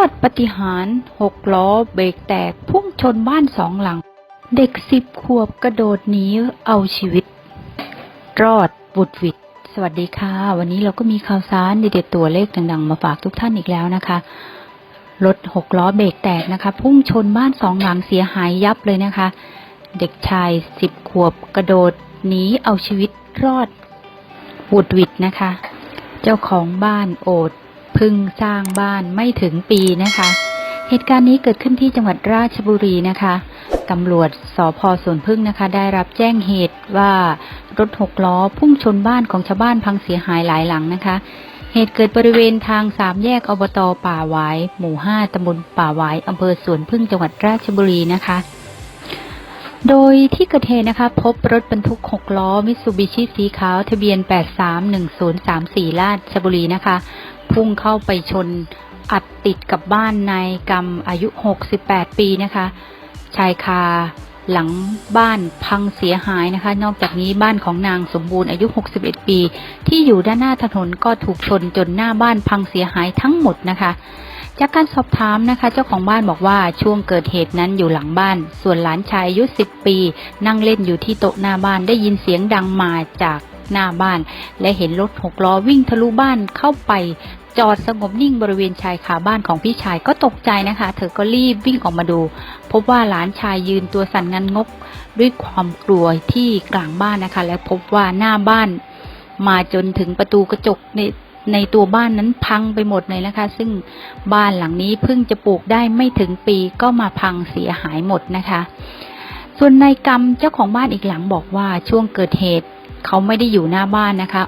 อดปฏิหารหกล้อเบรกแตกพุ่งชนบ้านสองหลัง เด็กสิบขวบกระโดดหนีเอาชีวิต รอดบุดหวิดสวัสดีค่ะ วันนี้เราก็มีข่าวสารเด็ดๆตัวเลขดังๆ มาฝากทุกท่านอีกแล้วนะคะรถหกล้อเบรกแตกนะคะ พุ่งชนบ้านสองหลังเสียหายยับเลยนะคะ เด็กชายสิบขวบกระโดดหนีเอาชีวิตรอดบุดหวิดนะคะ เจ้าของบ้านโอด พึ่งสร้างบ้านไม่ถึงปีนะคะ เหตุการณ์นี้เกิดขึ้นที่จังหวัดราชบุรีนะคะตำรวจสพสวนพึ่งนะคะ ได้รับแจ้งเหตุว่ารถหกล้อพุ่งชนบ้านของชาวบ้านพังเสียหายหลายหลังนะคะ เหตุเกิดบริเวณทางสามแยกอบตป่าหวาย หมู่ห้าตำบลป่าหวายอำเภอสวนพึ่งจังหวัดราชบุรีนะคะโดยที่เกิดเหตุนะคะ พบรถบรรทุก 6 ล้อมิตซูบิชิสีขาว ทะเบียน 831034 ราชบุรีนะคะ พุ่งเข้าไปชนอัดติดกับบ้านนายกรรมอายุ 68 ปีนะคะ ชายคาหลังบ้านพังเสียหายนะคะ นอกจากนี้บ้านของนางสมบูรณ์อายุ 61 ปี ที่อยู่ด้านหน้าถนนก็ถูกชนจนหน้าบ้านพังเสียหายทั้งหมดนะคะ จากการสอบถามนะคะ เจ้าของบ้านบอกว่าช่วงเกิดเหตุนั้นอยู่หลังบ้าน ส่วนหลานชายอายุ 10 ปี นั่งเล่นอยู่ที่โต๊ะหน้าบ้านได้ยินเสียงดังมาจากหน้าบ้าน และเห็นรถหกล้อวิ่งทะลุบ้านเข้าไป จอดสงบนิ่งบริเวณชายคาบ้านของพี่ชายก็ตกใจนะคะ เธอก็รีบวิ่งออกมาดู พบว่าหลานชายยืนตัวสั่นงันงกด้วยความกลัวที่กลางบ้านนะคะ และพบว่าหน้าบ้าน มาจนถึงประตูกระจกในในตัวบ้านนั้นพังไปหมดเลยนะคะ ซึ่งบ้านหลังนี้เพิ่งจะปลูกได้ไม่ถึงปีก็มาพังเสียหายหมดนะคะ ส่วนนายกรรมเจ้าของบ้านอีกหลังบอกว่าช่วงเกิดเหตุเขาไม่ได้อยู่หน้าบ้านนะคะ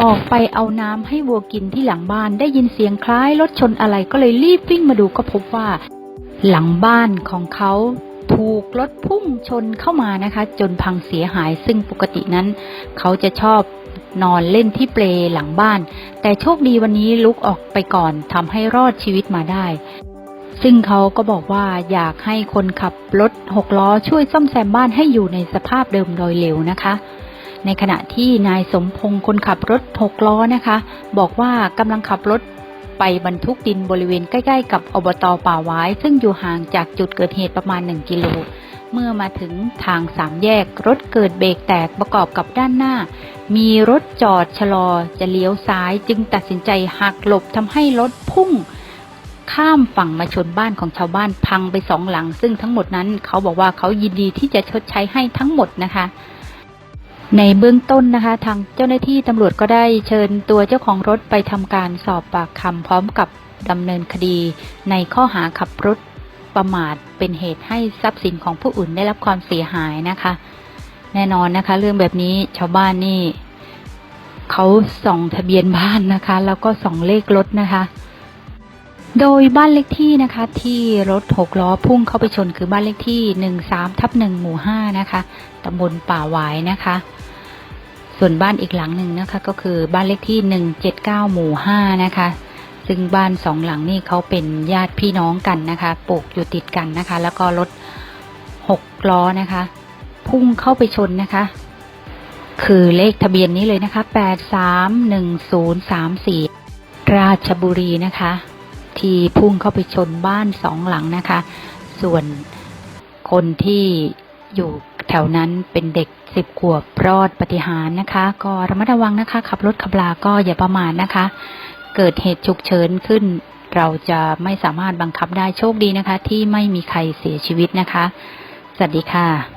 ออกไปเอาน้ำให้วัวกินที่หลังบ้านได้ยินเสียงคล้ายรถชนอะไรก็เลยรีบวิ่งมาดูก็พบว่า หลังบ้านของเขาถูกรถพุ่งชนเข้ามานะคะ จนพังเสียหายซึ่งปกตินั้น เขาจะชอบนอนเล่นที่เปลหลังบ้าน แต่โชคดีวันนี้ลุกออกไปก่อนทำให้รอดชีวิตมาได้ ซึ่งเขาก็บอกว่าอยากให้คนขับรถหกล้อช่วยซ่อมแซมบ้านให้อยู่ในสภาพเดิมโดยเร็วนะคะ ในขณะที่นายสมพงศ์คนขับรถหกล้อนะคะ บอกว่ากำลังขับรถไปบรรทุกดินบริเวณใกล้ๆ กับอบตป่าหวายซึ่งอยู่ห่างจากจุดเกิดเหตุประมาณ 1 กิโล เมื่อมาถึงทางสามแยก รถเกิดเบรกแตกประกอบกับด้านหน้า มีรถจอดชะลอจะเลี้ยวซ้ายจึงตัดสินใจหักหลบทำให้รถพุ่ง ข้ามฝั่งมาชนบ้านของชาวบ้านพังไปสองหลัง ซึ่งทั้งหมดนั้นเขาบอกว่าเขายินดีที่จะชดใช้ให้ทั้งหมดนะคะ ในเบื้องต้นนะคะ ทางเจ้าหน้าที่ตำรวจก็ได้เชิญตัวเจ้าของรถไปทำการสอบปากคำพร้อมกับดำเนินคดี ในข้อหาขับรถประมาทเป็นเหตุให้ทรัพย์สินของผู้อื่นได้รับความเสียหายนะคะ แน่นอนนะคะ เรื่องแบบนี้ชาวบ้านนี่เขาส่องทะเบียนบ้านนะคะ แล้วก็ส่องเลขรถนะคะ โดยบ้านเลขที่นะคะที่รถหกล้อพุ่งเข้าไปชนคือบ้านเลขที่หนึ่งสามทับหนึ่งหมู่ห้านะคะตำบลป่าหวายนะคะ ส่วนบ้านอีกหลังหนึ่งนะคะก็คือบ้านเลขที่หนึ่งเจ็ดเก้าหมู่ห้านะคะ ซึ่งบ้านสองหลังนี่เขาเป็นญาติพี่น้องกันนะคะปลูกอยู่ติดกันนะคะ แล้วก็รถหกล้อนะคะ พุ่งเข้าไปชนนะคะ คือเลขทะเบียนนี้เลยนะคะแปดสามหนึ่งศูนย์สามสี่ราชบุรีนะคะ ที่พุ่งเข้าไปชนบ้านสองหลังนะคะ ส่วนคนที่อยู่แถวนั้นเป็นเด็กสิบขวบรอดปฏิหารนะคะ ก็ระมัดระวังนะคะ ขับรถขับลาก็อย่าประมาทนะคะ เกิดเหตุฉุกเฉินขึ้น เราจะไม่สามารถบังคับได้โชคดีนะคะ ที่ไม่มีใครเสียชีวิตนะคะ สวัสดีค่ะ